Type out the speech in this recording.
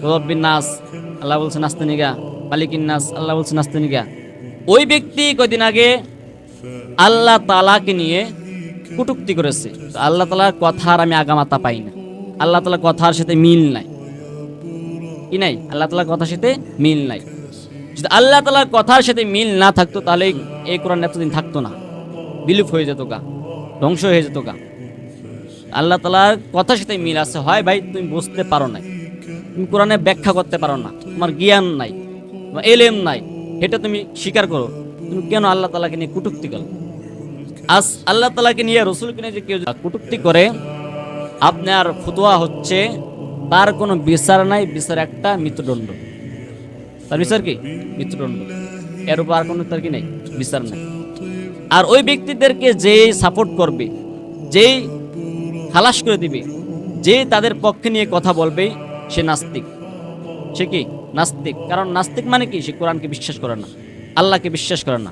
রব্বিন নাস, আল্লাহ বলছে নাস্তানিকা মালিকিন নাস, আল্লাহ বলছে নাস্তানিকা ওই ব্যক্তি কয়দিন আগে আল্লাহ তালাকে নিয়ে কুটুক্তি করেছে। আল্লাহ তালার কথার আমি আগামাতা পাই না। আল্লাহ তালার কথার সাথে মিল নাই। কি নাই? আল্লাহ তালার কথার সাথে মিল নাই। যদি আল্লাহ তালার কথার সাথে মিল না থাকতো, তাহলে এই- এই কোরআন এতদিন থাকতো না। বিলুপ হয়ে যেত গা, ধ্বংস হয়ে যেত গা। আল্লাহ তালার কথার সাথে মিল আছে। হয় ভাই, তুমি বুঝতে পারো নাই। তুমি কোরআনে ব্যাখ্যা করতে পারো না। তোমার জ্ঞান নাই, তোমার এলেম নাই, এটা তুমি স্বীকার করো। তুমি কেন আল্লাহ তালাকে নিয়ে কুটুক্তি করো? আজ আল্লাহ তালাকে নিয়ে রসুলকে নিয়ে যে কেউ কুটুক্তি করে, আপনার ফতুয়া হচ্ছে, তার কোনো বিচার নাই, বিচার একটা মৃত্যুদণ্ড। তার বিচার কি? মৃত্যুদণ্ড। এর উপর আর কোনো তার কি নেই? বিচার নাই। আর ওই ব্যক্তিদেরকে যে সাপোর্ট করবে, যেই খালাস করে দিবে যে তাদের পক্ষে নিয়ে কথা বলবে সে নাস্তিক। সে কি? নাস্তিক। কারণ নাস্তিক মানে কি? সে কোরআনকে বিশ্বাস করে না। আল্লাহকে বিশ্বাস করে না।